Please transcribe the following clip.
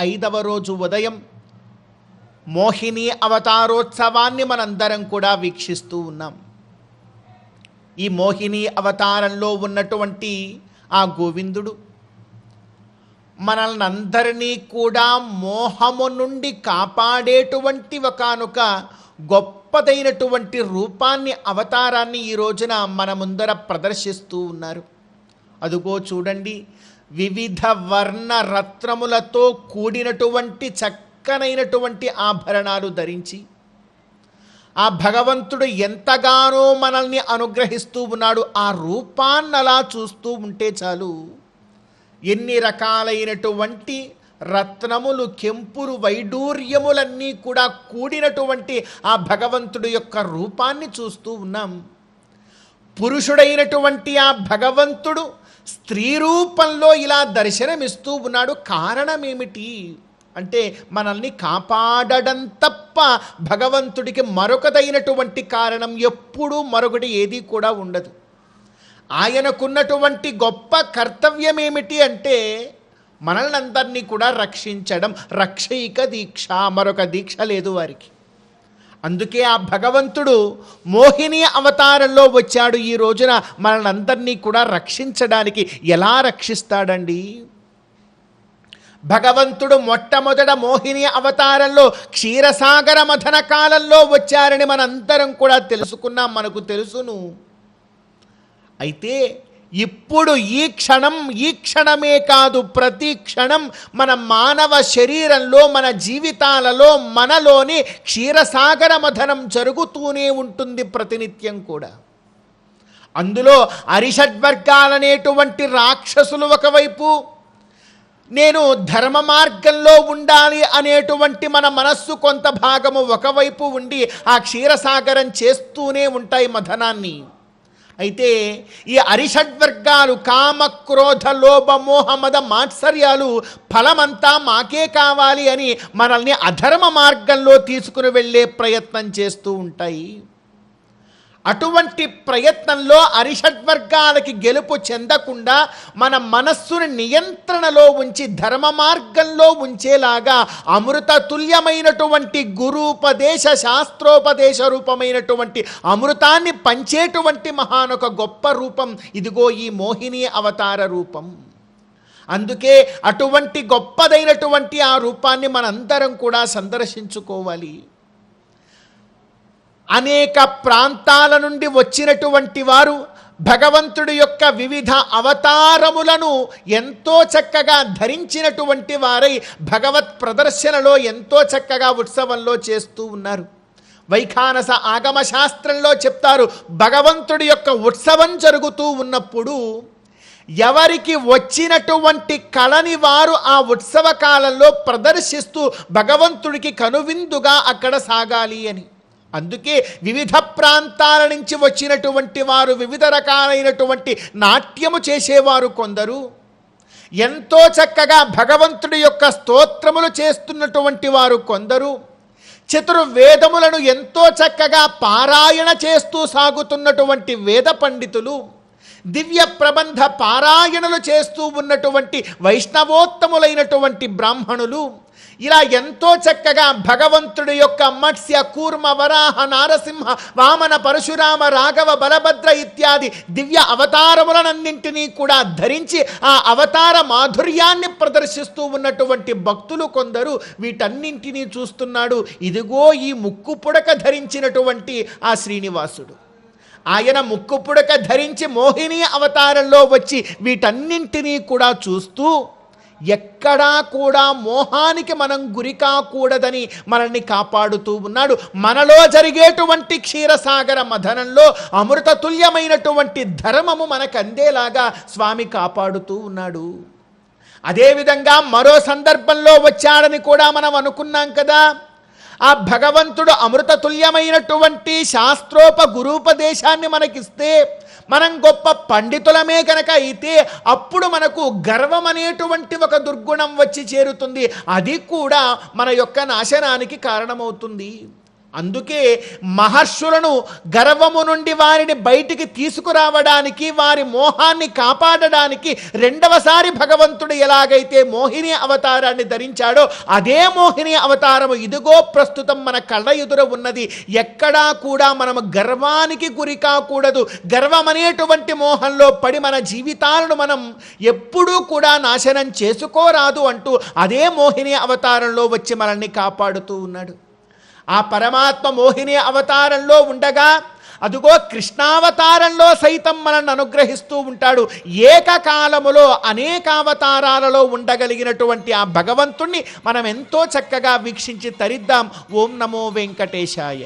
ఐదవ రోజు ఉదయం మోహిని అవతారోత్సవాన్ని మనందరం కూడా వీక్షిస్తూ ఉన్నాం. ఈ మోహిని అవతారంలో ఉన్నటువంటి ఆ గోవిందుడు మనల్ని అందరినీ కూడా మోహము నుండి కాపాడేటువంటి ఒకనొక గొప్పదైనటువంటి రూపాన్ని అవతారాన్ని ఈ రోజున మన ముందర ప్రదర్శిస్తూ ఉన్నారు. అదుగో చూడండి వివిధ వర్ణ రత్నములతో కూడినటువంటి చక్కనైనటువంటి ఆభరణాలు ధరించి ఆ భగవంతుడు ఎంతగానో మనల్ని అనుగ్రహిస్తూ ఉన్నాడు. ఆ రూపాన్ని అలా చూస్తూ ఉంటే చాలు. ఎన్ని రకాలైనటువంటి రత్నములు కెంపురు వైడూర్యములన్నీ కూడా కూడినటువంటి ఆ భగవంతుడు యొక్క రూపాన్ని చూస్తూ ఉన్నాం. పురుషుడైనటువంటి ఆ భగవంతుడు స్త్రీ రూపంలో ఇలా దర్శనమిస్తూ ఉన్నాడు కారణమేమిటి? అంటే మనల్ని కాపాడడం తప్ప భగవంతుడికి మరొకదైనటువంటి కారణం ఎప్పుడూ మరొకటి ఏది కూడా ఉండదు. ఆయనకున్నటువంటి గొప్ప కర్తవ్యం ఏమిటి అంటే మనల్ని అందరినీ కూడా రక్షించడం. రక్షయిక దీక్ష మరొక దీక్ష లేదు వారికి. అందుకే ఆ భగవంతుడు మోహిని అవతారంలో వచ్చాడు ఈ రోజున మనల్ని కూడా రక్షించడానికి. ఎలా రక్షిస్తాడండి? భగవంతుడు మొట్టమొదట మోహిని అవతారంలో క్షీరసాగర మథన కాలంలో వచ్చారని మనందరం కూడా తెలుసుకున్నాం మనకు తెలుసును. అయితే ఇప్పుడు ఈ క్షణం ఈ క్షణమే కాదు ప్రతి క్షణం మన మానవ శరీరంలో మన జీవితాలలో మనలోని క్షీరసాగర మథనం జరుగుతూనే ఉంటుంది ప్రతినిత్యం కూడా. అందులో అరిషడ్వర్గాలనేటువంటి రాక్షసులు ఒకవైపు నేను ధర్మ మార్గంలో ఉండాలి అనేటువంటి మన మనస్సు కొంత భాగము ఒకవైపు ఉండి ఆ క్షీరసాగరం చేస్తూనే ఉంటాయి మథనాన్ని అయితే ఈ అరిషడ్వర్గాలు కామ క్రోధ లోభ మోహ మద మాత్సర్యాలు ఫలమంతా మాకే కావాలి అని మనల్ని అధర్మ మార్గంలో తీసుకుని వెళ్ళే ప్రయత్నం చేస్తూ ఉంటాయి. అటువంటి ప్రయత్నంలో అరిషడ్వర్గాలకి గెలుపు చెందకుండా మన మనస్సుని నియంత్రణలో ఉంచి ధర్మ మార్గంలో ఉంచేలాగా అమృత తుల్యమైనటువంటి గురూపదేశ శాస్త్రోపదేశ రూపమైనటువంటి అమృతాన్ని పంచేటువంటి మహానొక గొప్ప రూపం. ఇదిగో ఈ మోహిని అవతార రూపం. అందుకే అటువంటి గొప్పదైనటువంటి ఆ రూపాన్ని మనందరం కూడా సందర్శించుకోవాలి. అనేక ప్రాంతాల నుండి వచ్చినటువంటి వారు భగవంతుడి యొక్క వివిధ అవతారములను ఎంతో చక్కగా ధరించినటువంటి వారై భగవత్ ప్రదర్శనలో ఎంతో చక్కగా ఉత్సవంలో చేస్తూ ఉన్నారు. వైఖానస ఆగమ శాస్త్రంలో చెప్తారు భగవంతుడి యొక్క ఉత్సవం జరుగుతూ ఉన్నప్పుడు ఎవరికి వచ్చినటువంటి కళని వారు ఆ ఉత్సవ కాలంలో ప్రదర్శిస్తూ భగవంతుడికి కనువిందుగా అక్కడ సాగాలి అని. అందుకే వివిధ ప్రాంతాల నుంచి వచ్చినటువంటి వారు వివిధ రకాలైనటువంటి నాట్యము చేసేవారు కొందరు. ఎంతో చక్కగా భగవంతుడి యొక్క స్తోత్రములు చేస్తున్నటువంటి వారు కొందరు. చతుర్వేదములను ఎంతో చక్కగా పారాయణ చేస్తూ సాగుతున్నటువంటి వేద పండితులు. దివ్య ప్రబంధ పారాయణలు చేస్తూ ఉన్నటువంటి వైష్ణవోత్తములైనటువంటి బ్రాహ్మణులు. ఇలా ఎంతో చక్కగా భగవంతుడి యొక్క మత్స్య కూర్మ వరాహ నారసింహ వామన పరశురామ రాఘవ బలభద్ర ఇత్యాది దివ్య అవతారములనన్నింటినీ కూడా ధరించి ఆ అవతార మాధుర్యాన్ని ప్రదర్శిస్తూ ఉన్నటువంటి భక్తులు కొందరు వీటన్నింటినీ చూస్తున్నాడు. ఇదిగో ఈ ముక్కు పుడక ధరించినటువంటి ఆ శ్రీనివాసుడు. ఆయన ముక్కు పుడక ధరించి మోహిని అవతారంలో వచ్చి వీటన్నింటినీ కూడా చూస్తూ ఎక్కడా కూడా మోహానికి మనం గురి కాకూడదని మనల్ని కాపాడుతూ ఉన్నాడు. మనలో జరిగేటువంటి క్షీరసాగర మథనంలో అమృతతుల్యమైనటువంటి ధర్మము మనకు అందేలాగా స్వామి కాపాడుతూ ఉన్నాడు. అదేవిధంగా మరో సందర్భంలో వచ్చాడని కూడా మనం అనుకున్నాం కదా. ఆ భగవంతుడు అమృతతుల్యమైనటువంటి శాస్త్రోప గురూపదేశాన్ని మనకిస్తే మనం గొప్ప పండితులమే కనుక అయితే అప్పుడు మనకు గర్వం అనేటువంటి ఒక దుర్గుణం వచ్చి చేరుతుంది. అది కూడా మన యొక్క నాశనానికి కారణమవుతుంది. అందుకే మహర్షులను గర్వము నుండి వారిని బయటికి తీసుకురావడానికి వారి మోహాన్ని కాపాడడానికి రెండవసారి భగవంతుడు ఎలాగైతే మోహిని అవతారాన్ని ధరించాడో అదే మోహిని అవతారము ఇదిగో ప్రస్తుతం మన కళ్ళ ఎదుర ఉన్నది. ఎక్కడా కూడా మనము గర్వానికి గురి కాకూడదు. గర్వం అనేటువంటి మోహంలో పడి మన జీవితాలను మనం ఎప్పుడూ కూడా నాశనం చేసుకోరాదు అంటూ అదే మోహిని అవతారంలో వచ్చి మనల్ని కాపాడుతూ ఉన్నాడు. ఆ పరమాత్మ మోహిని అవతారంలో ఉండగా అదుగో కృష్ణావతారంలో సైతం మనల్ని అనుగ్రహిస్తూ ఉంటాడు. ఏకకాలములో అనేక అవతారాలలో ఉండగలిగినటువంటి ఆ భగవంతుణ్ణి మనం ఎంతో చక్కగా వీక్షించి తరిద్దాం. ఓం నమో వెంకటేశాయ.